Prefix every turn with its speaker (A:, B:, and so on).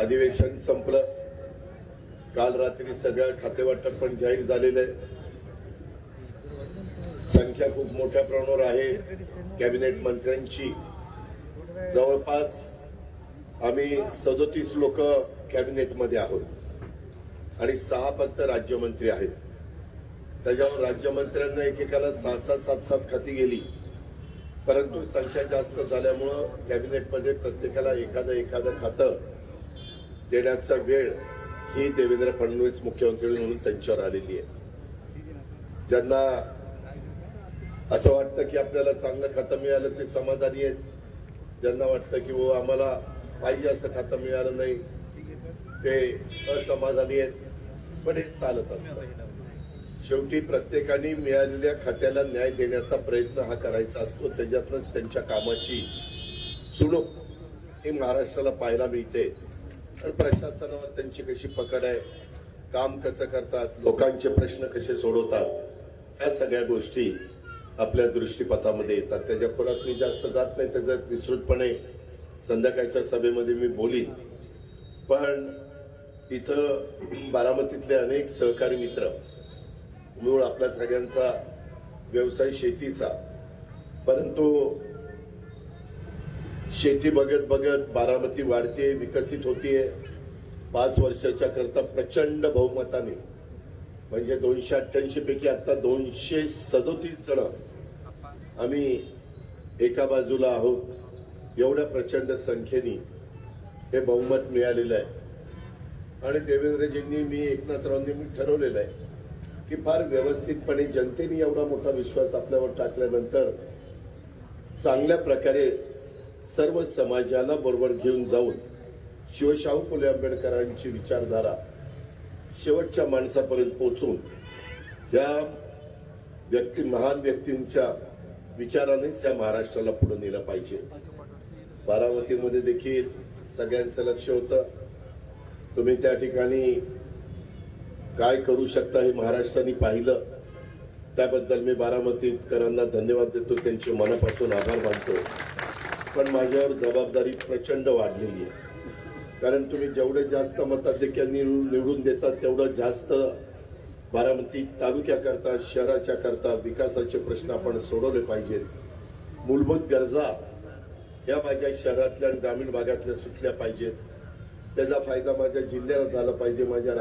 A: अधिवेशन संपलं. काल रात्री सगळं खातेवाटप पण जाहीर झालेलं आहे संख्या खूप मोठ्या प्रमाणावर आहे. कॅबिनेट मंत्र्यांची. जवळपास आम्ही सदोतीस लोक कॅबिनेटमध्ये आहोत. आणि सहा फक्त राज्यमंत्री आहेत. त्याच्यावर राज्यमंत्र्यांना एकेकाला सहा सहा सात सात खाती गेली. परंतु संख्या जास्त झाल्यामुळं कॅबिनेटमध्ये प्रत्येकाला एखादं एखादं खातं देण्याचा वेळ ही देवेंद्र फडणवीस मुख्यमंत्री म्हणून त्यांच्यावर आलेली आहे. ज्यांना असं वाटतं की आपल्याला चांगलं खातं मिळालं ते समाधानी आहेत. ज्यांना वाटतं की वो आम्हाला पाहिजे असं खातं मिळालं नाही ते असमाधानी आहेत. पण हे चालत असतं. शेवटी प्रत्येकाने मिळालेल्या खात्याला न्याय देण्याचा प्रयत्न हा करायचा असतो. त्याच्यातनंच त्यांच्या कामाची चुणूक ही महाराष्ट्राला पाहायला मिळते. तर प्रशासनावर त्यांची कशी पकड आहे काम कसं करतात लोकांचे प्रश्न कसे सोडवतात ह्या सगळ्या गोष्टी आपल्या दृष्टीपथामध्ये येतात. त्याच्या खोलात मी जास्त जात नाही त्याच्यात विस्तृतपणे संध्याकाळच्या सभेमध्ये मी बोलीन. पण इथं बारामतीतले अनेक सहकारी मित्र मूळ आपल्या सगळ्यांचा व्यवसाय शेतीचा परंतु शेती बघत बघत बारामती वाढते विकसित होतीये. पाच वर्षाच्या करता प्रचंड बहुमताने. म्हणजे दोनशे अठ्ठ्याऐंशी पैकी आता दोनशे सदोतीस जण आम्ही एका बाजूला आहोत. एवढ्या प्रचंड संख्येने हे बहुमत मिळालेलं आहे. आणि देवेंद्रजींनी मी एकनाथरावांनी मी ठरवलेलं आहे की फार व्यवस्थितपणे जनतेने एवढा मोठा विश्वास आपल्यावर टाकल्यानंतर चांगल्या प्रकारे सर्व समाजाला बरोबर घेऊन जाऊन शिवशाहू फुले आंबेडकरांची विचारधारा शेवटच्या माणसापर्यंत पोहोचून या व्यक्ती महान व्यक्तींच्या विचारानेच या महाराष्ट्राला पुढे नेलं पाहिजे. बारामतीमध्ये देखील सगळ्यांचं लक्ष होतं. तुम्ही त्या ठिकाणी काय करू शकता हे महाराष्ट्राने पाहिलं. त्याबद्दल मी बारामतीकरांना धन्यवाद देतो. त्यांचे मनापासून आभार मानतो. पण माझ्यावर जबाबदारी प्रचंड वाढलेली आहे. कारण तुम्ही जेवढे जास्त मताधिक्य निवडून देतात तेवढं जास्त बारामती तालुक्याकरता शहराच्या करता विकासाचे प्रश्न आपण सोडवले पाहिजेत. मूलभूत गरजा या माझ्या शहरातल्या ग्रामीण भागातल्या सुटल्या पाहिजेत. त्याचा फायदा माझ्या जिल्ह्याला झाला पाहिजे माझ्या